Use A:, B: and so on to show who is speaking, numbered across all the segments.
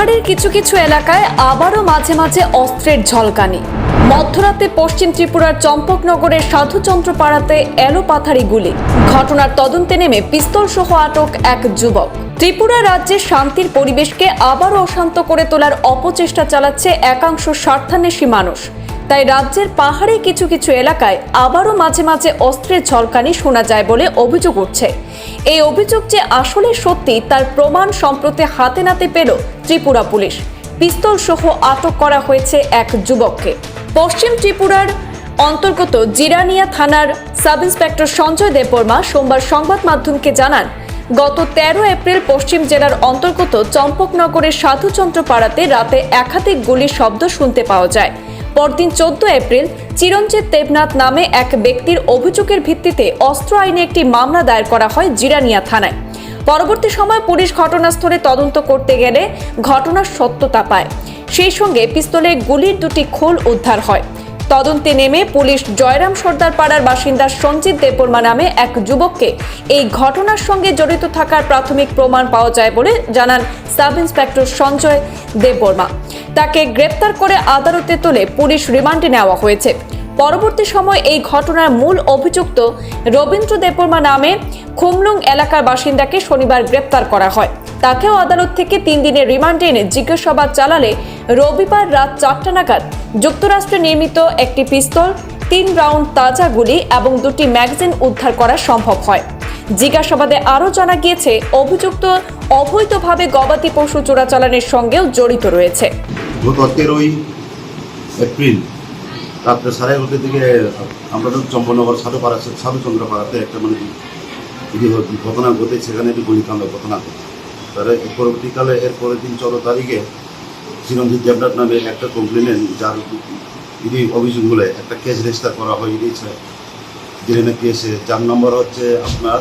A: পাহাড়ের কিছু কিছু এলাকায় আবারও মাঝে মাঝে অস্ত্রের ঝলকানি। মধ্যরাতে পশ্চিম ত্রিপুরার চম্পকনগরের সাধুচন্দ্র পাড়াতে এলো পাথারি গুলি। ঘটনার তদন্তে নেমে পিস্তল সহ আটক এক যুবক। ত্রিপুরা রাজ্যের শান্তির পরিবেশকে আবারও অশান্ত করে তোলার অপচেষ্টা চালাচ্ছে একাংশ স্বার্থান্বেষী মানুষ। তাই রাজ্যের পাহাড়ে কিছু কিছু এলাকায় আবারও মাঝে মাঝে অস্ত্রের ঝলকানি শোনা যায় বলে অভিযোগ উঠছে। এই অভিযোগ যে আসলে সত্যি, তার প্রমাণ সম্প্রতি হাতে নাতে পেল ত্রিপুরা পুলিশ। পিস্তল সহ আটক করা হয়েছে এক যুবককে। পশ্চিম ত্রিপুরার অন্তর্গত জিরানিয়া থানার সাব ইন্সপেক্টর সঞ্জয় দেববর্মা সোমবার সংবাদ মাধ্যমকে জানান, গত তেরো এপ্রিল পশ্চিম জেলার অন্তর্গত চম্পকনগরের সাধুচন্দ্র পাড়াতে রাতে একাধিক গুলির শব্দ শুনতে পাওয়া যায়। পরদিন চোদ্দ এপ্রিল চিরঞ্জিত দেবনাথ নামে এক ব্যক্তির অভিযোগের ভিত্তিতে অস্ত্র আইনে একটি মামলা দায়ের করা হয় জিরানিয়া থানায়। পরবর্তী সময় পুলিশ ঘটনাস্থলে তদন্ত করতে গেলে ঘটনার সত্যতা পায়। সেই সঙ্গে পিস্তলে গুলির দুটি খোল উদ্ধার হয়। তদন্তে নেমে পুলিশ জয়রাম সর্দার পাড়ার বাসিন্দা সঞ্জিত দেববর্মা নামে এক যুবককে এই ঘটনার সঙ্গে জড়িত থাকার প্রাথমিক প্রমাণ পাওয়া যায় বলে জানান সাব ইন্সপেক্টর সঞ্জয় দেববর্মা। তাকে গ্রেপ্তার করে আদালতে তুলে পুলিশ রিমান্ডে নেওয়া হয়েছে। পরবর্তী সময় এই ঘটনার মূল অভিযুক্ত রবীন্দ্র দেববর্মা নামে খুমলুং এলাকার বাসিন্দাকে শনিবার গ্রেপ্তার করা হয়। তাকেও আদালত থেকে তিন দিনের রিমান্ডে এনে জিজ্ঞাসাবাদ চালালে রবিবার রাত চারটা নাগাদ যুক্তরাষ্ট্রে নির্মিত একটি পিস্তল, তিন রাউন্ড তাজা গুলি এবং দুটি ম্যাগাজিন উদ্ধার করা সম্ভব হয়। জিজ্ঞাসাবাদে আরও জানা গিয়েছে, অভিযুক্ত অবৈধভাবে গবাদি পশু চোরাচালানের সঙ্গেও জড়িত রয়েছে।
B: গত তেরোই এপ্রিল, রাত্রে সাড়ে এগারোটার দিকে আমরা তো চম্পনগর সাধুপাড়া সাধুচন্দ্র পাড়াতে একটা মানে যদি ঘটনা ঘটে সেখানে একটি গুলিকাণ্ড ঘটনা ঘটে। তারা পরবর্তীকালে, এর পরের দিন চোদ্দ তারিখে চিরঞ্জিত দেবনাথ নামে একটা কমপ্লেনেন যার ইডি অভিযোগগুলো একটা কেস রেজিস্টার করা হয় ইডি ডিএনএ কেসে যার নম্বর হচ্ছে আপনার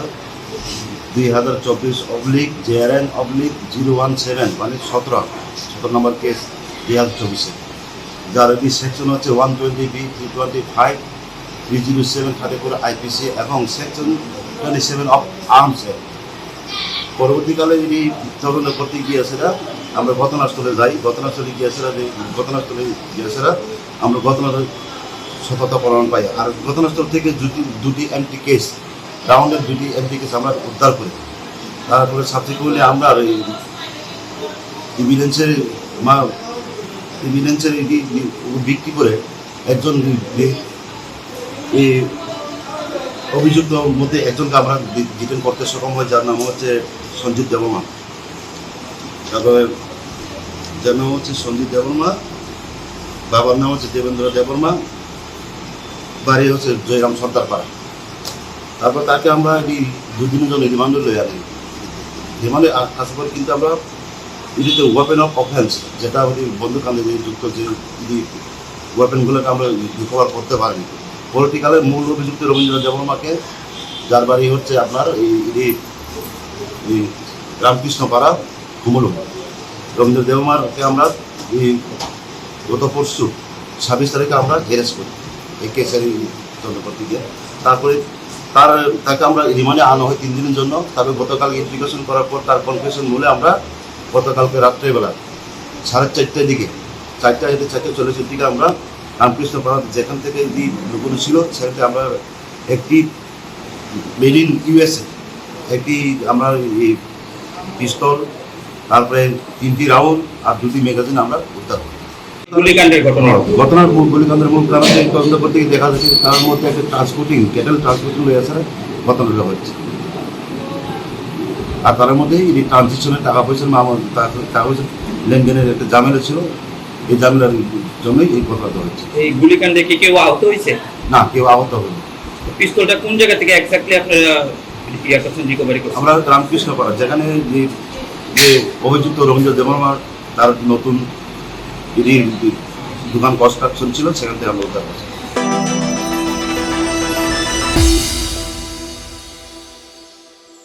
B: দুই হাজার চব্বিশ oblique JRN oblique zero one seven মানে সতেরো সতেরো নম্বর কেস হাজার চব্বিশে। যার এটি সেকশন হচ্ছে one twenty B three twenty five three zero seven thirty four IPC এবং section twenty seven of arms পরবর্তীকালে যদি তদন্ত করতে গিয়েছেরা আমরা ঘটনাস্থলে যাই। ঘটনাস্থলে গিয়েছেরা যে ঘটনাস্থলে গিয়েছেরা আমরা ঘটনার সততা প্রমাণ পাই। আর ঘটনাস্থল থেকে দুটি দুটি এমটি কেস রাউন্ডের দুটি এমটি কেস আমরা উদ্ধার করি। তারপরে সাবসিকুয়েন্টলি আমরা এই ইভিডেন্সের মা ইভিডেন্সের এটি বিক্রি করে একজন অভিযুক্ত মধ্যে একজনকে আমরা ডিটেন করতে সক্ষম হয়, যার নাম হচ্ছে সঞ্জিত দেবমা তারপরে যার নাম হচ্ছে সঞ্জিত দেবর্মা বাবার নাম হচ্ছে দেবেন্দ্র দেবর্মা বাড়ি হচ্ছে জয়রাম সর্দার পাড়া তারপর তাকে আমরা এই দুদিনের জন্য রিমান্ডে লই আনি রিমান্ডে আসার পরে কিন্তু আমরা এটিতে ওয়েপেন অফ অফেন্স যেটা ওই বন্দুকান্দে যুক্ত যে ওয়েপেনগুলোকে আমরা রিকভার করতে পারিনি পলিটিক্যালে মূল অভিযুক্ত রবীন্দ্রনাথ দেবর্মাকে যার বাড়ি হচ্ছে আপনার এই রামকৃষ্ণ পাড়া কুমলু রবীন্দ্র দেবমারকে আমরা এই গত পরশু ছাব্বিশ তারিখে আমরা অ্যারেস্ট করি। এই কেসের করতে গিয়ে তারপরে তার, তাকে আমরা রিমান্ডে আনা হয় তিন দিনের জন্য। তারপরে গতকাল ইনভেস্টিগেশন করার পর তার কনফিউশন বলে আমরা গতকালকে রাত্রেবেলা সাড়ে চারটের দিকে চারটা যেতে চারটে চল্লিশের দিকে আমরা রামকৃষ্ণ পাড়া যেখান থেকে যে লুকোনো ছিল সেখান আমরা একটি মেড ইন ইউএসএ একটি আমরা এই পিস্তল তারপরে তিনটি রাউন্ড আর দুটি ম্যাগাজিন আমরা উদ্ধার করি।
C: গুলিকাণ্ডের ঘটনা।
B: ঘটনার মূল গুলিকাণ্ডের মূল কারণ তদন্ত করতে দেখা যাচ্ছে তার মধ্যে একটা ট্রান্সপোর্টিং ক্যাটেল ট্রান্সপোর্টিং হয়ে রয়েছে ঘটনাটা হচ্ছে আর তার মধ্যে এই ট্রানজিশনের টাকা পয়সার টাকা পয়সা লেনদেনের একটা ঝামেলা ছিল। এই ঝামেলার জন্যই এই ঘটনাটা হচ্ছে
C: এই গুলিকাণ্ডে কি কেউ আহত হয়েছে?
B: না কেউ আহত হয়নি।
C: পিস্তলটা কোন জায়গা থেকে এক্স্যাক্টলি আপনারা ইয়া করছেন রিকভারি করছেন?
B: আমরা যেখানে যে যে অভিযুক্ত রবীন্দ্র দেবর্মা তার নতুন দোকান কনস্ট্রাকশন ছিল সেখান থেকে আমরা উদ্ধার করছি।